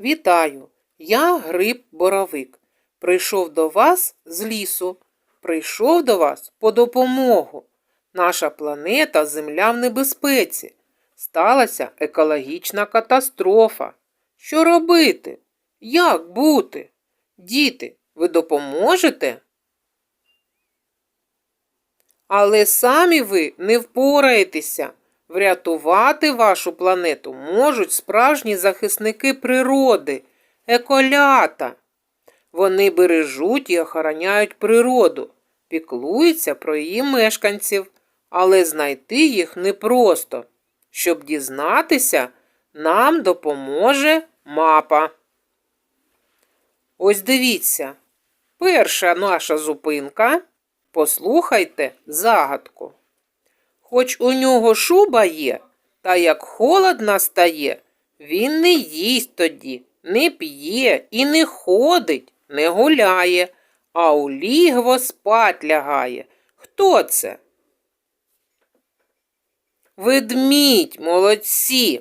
Вітаю! Я Гриб Боровик. Прийшов до вас з лісу. Прийшов до вас по допомогу. Наша планета Земля в небезпеці. Сталася екологічна катастрофа. Що робити? Як бути? Діти, ви допоможете? Але самі ви не впораєтеся. Врятувати вашу планету можуть справжні захисники природи, еколята. Вони бережуть і охороняють природу, піклуються про її мешканців, але знайти їх непросто. Щоб дізнатися, нам допоможе мапа. Ось дивіться, перша наша зупинка. Послухайте загадку. Хоч у нього шуба є, та як холод настає, він не їсть тоді, не п'є і не ходить, не гуляє, а у лігво спать лягає. Хто це? Ведмідь, молодці.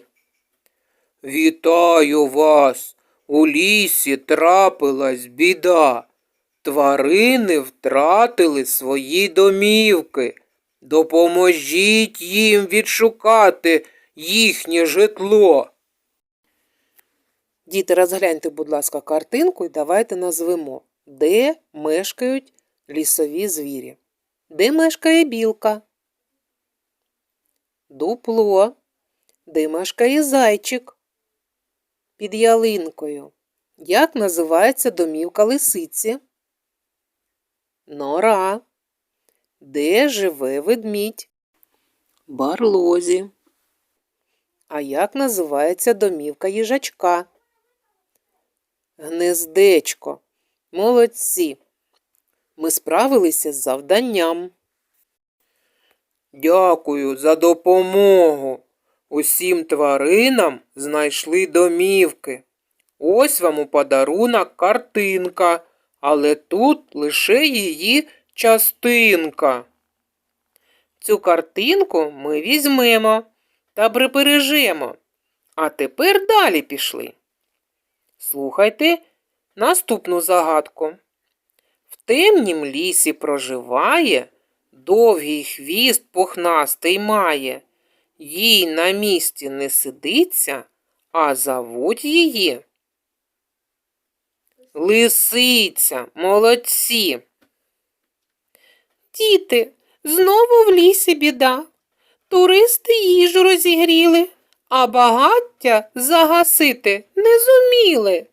Вітаю вас. У лісі трапилась біда. Тварини втратили свої домівки. Допоможіть їм відшукати їхнє житло. Діти, розгляньте, будь ласка, картинку і давайте назвемо, де мешкають лісові звірі. Де мешкає білка? Дупло. Де мешкає зайчик? Під ялинкою. Як називається домівка лисиці? Нора. Де живе ведмідь? Барлозі. А як називається домівка їжачка? Гнездечко. Молодці. Ми справилися з завданням. Дякую за допомогу. Усім тваринам знайшли домівки. Ось вам у подарунок картинка, але тут лише її частинка. Цю картинку ми візьмемо та прибережемо. А тепер далі пішли. Слухайте наступну загадку. В темнім лісі проживає, довгий хвіст пухнастий має. Їй на місці не сидиться, а зовуть її. Лисиця, молодці. Діти, знову в лісі біда. Туристи їжу розігріли, а багаття загасити не зуміли.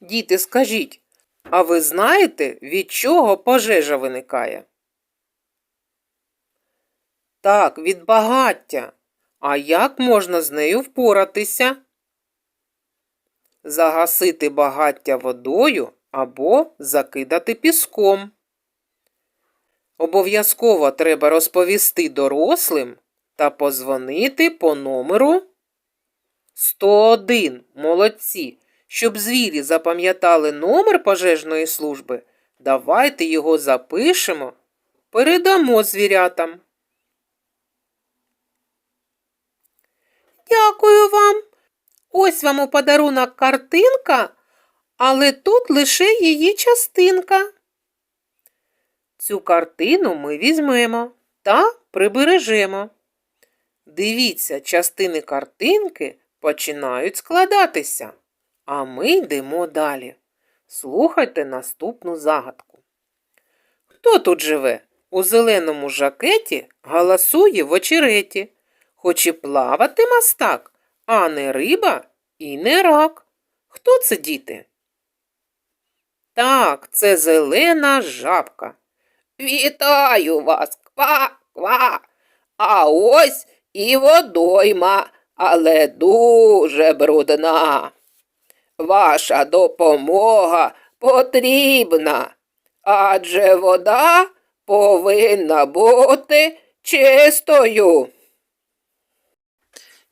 Діти, скажіть, а ви знаєте, від чого пожежа виникає? Так, від багаття. А як можна з нею впоратися? Загасити багаття водою або закидати піском. Обов'язково треба розповісти дорослим та позвонити по номеру 101. Молодці. Щоб звірі запам'ятали номер пожежної служби, давайте його запишемо, передамо звірятам. Дякую вам. Ось вам у подарунок картинка, але тут лише її частинка. Цю картину ми візьмемо та прибережемо. Дивіться, частини картинки починають складатися, а ми йдемо далі. Слухайте наступну загадку. Хто тут живе? У зеленому жакеті галасує в очереті. Хоч і плавати мастак, а не риба і не рак. Хто це діти? Так, це зелена жабка. Вітаю вас, ква, ква. А ось і водойма, але дуже брудна. Ваша допомога потрібна, адже вода повинна бути чистою.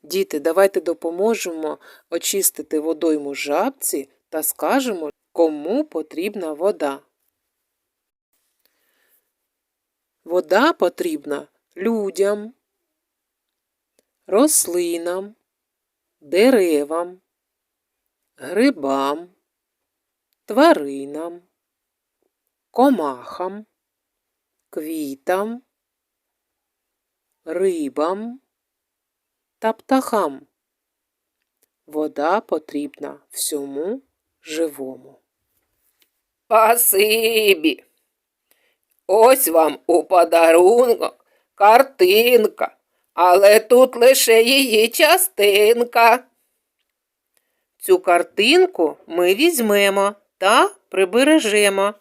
Діти, давайте допоможемо очистити водойму жабці та скажемо, кому потрібна вода. Вода потрібна людям, рослинам, деревам, грибам, тваринам, комахам, квітам, рибам та птахам. Вода потрібна всьому живому. Спасибі. Ось вам у подарунок картинка, але тут лише її частинка. Цю картинку ми візьмемо та прибережемо.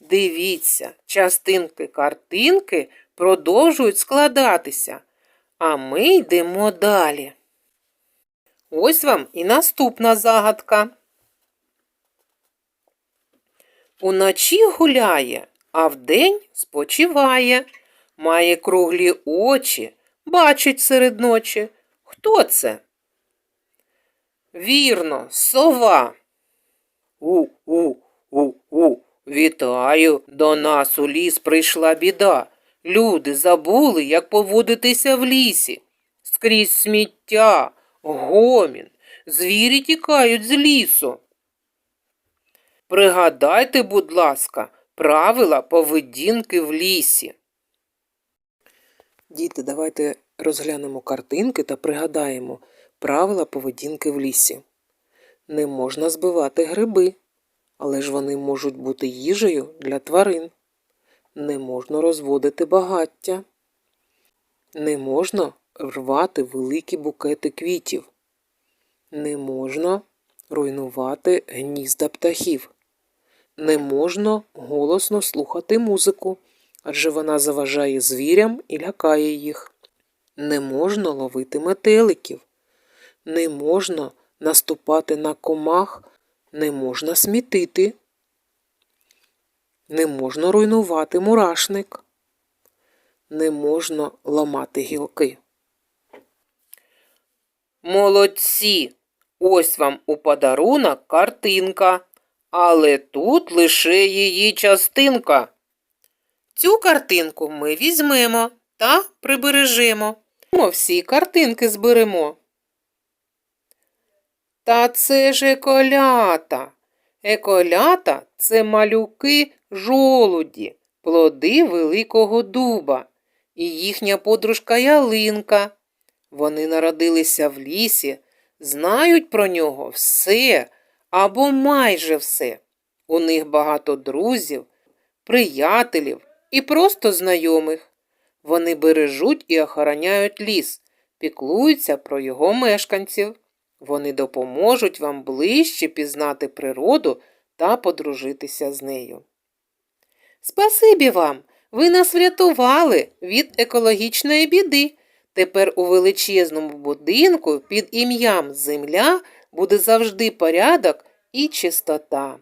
Дивіться, частинки картинки продовжують складатися, а ми йдемо далі. Ось вам і наступна загадка. Уночі гуляє, а вдень спочиває, має круглі очі, бачить серед ночі. Хто це? Вірно, сова. У, у, у, у. Вітаю, до нас у ліс прийшла біда. Люди забули, як поводитися в лісі. Скрізь сміття, гомін, звірі тікають з лісу. Пригадайте, будь ласка, правила поведінки в лісі. Діти, давайте розглянемо картинки та пригадаємо правила поведінки в лісі. Не можна збивати гриби, але ж вони можуть бути їжею для тварин. Не можна розводити багаття. Не можна рвати великі букети квітів. Не можна руйнувати гнізда птахів. Не можна голосно слухати музику, адже вона заважає звірям і лякає їх. Не можна ловити метеликів. Не можна наступати на комах, не можна смітити. Не можна руйнувати мурашник. Не можна ламати гілки. Молодці! Ось вам у подарунок картинка, але тут лише її частинка. Цю картинку ми візьмемо та прибережемо. Ми всі картинки зберемо. Та це ж еколята. Еколята це малюки жолуді, плоди великого дуба і їхня подружка ялинка. Вони народилися в лісі, знають про нього все або майже все. У них багато друзів, приятелів і просто знайомих. Вони бережуть і охороняють ліс, піклуються про його мешканців. Вони допоможуть вам ближче пізнати природу та подружитися з нею. Спасибі вам! Ви нас врятували від екологічної біди. Тепер у величезному будинку під ім'ям Земля буде завжди порядок і чистота.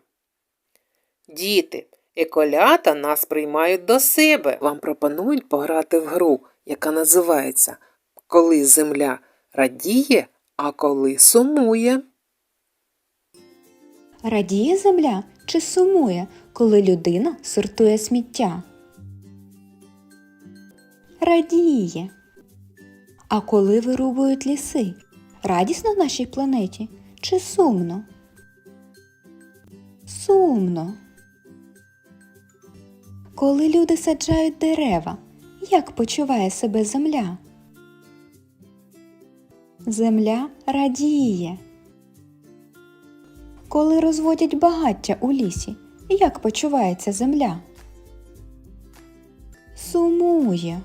Діти, еколята нас приймають до себе. Вам пропонують пограти в гру, яка називається Коли земля радіє, а коли сумує. Радіє земля чи сумує, коли людина сортує сміття? Радіє. А коли вирубують ліси? Радісно нашій планеті чи сумно? Сумно. Коли люди саджають дерева, як почуває себе земля? Земля радіє. Коли розводять багаття у лісі, як почувається земля? Сумує.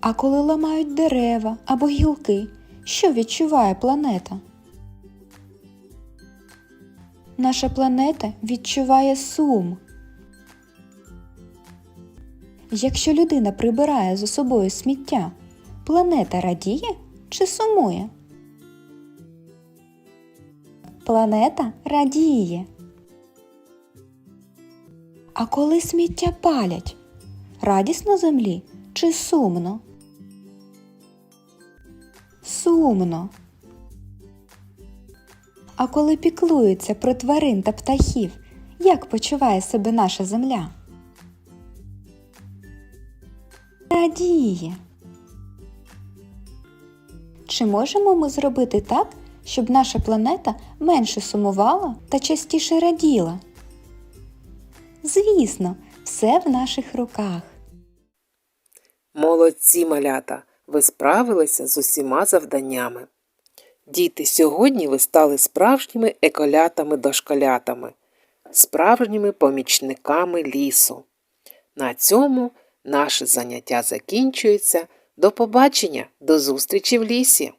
А коли ламають дерева або гілки, що відчуває планета? Наша планета відчуває сум. Якщо людина прибирає за собою сміття, планета радіє чи сумує? Планета радіє. А коли сміття палять, радісно землі чи сумно? Сумно. А коли піклуються про тварин та птахів, як почуває себе наша земля? Радіє. Чи можемо ми зробити так, щоб наша планета менше сумувала та частіше раділа? Звісно, все в наших руках. Молодці, малята, ви справилися з усіма завданнями. Діти, сьогодні ви стали справжніми еколятами-дошколятами, справжніми помічниками лісу. На цьому наше заняття закінчується. До побачення, до зустрічі в лісі!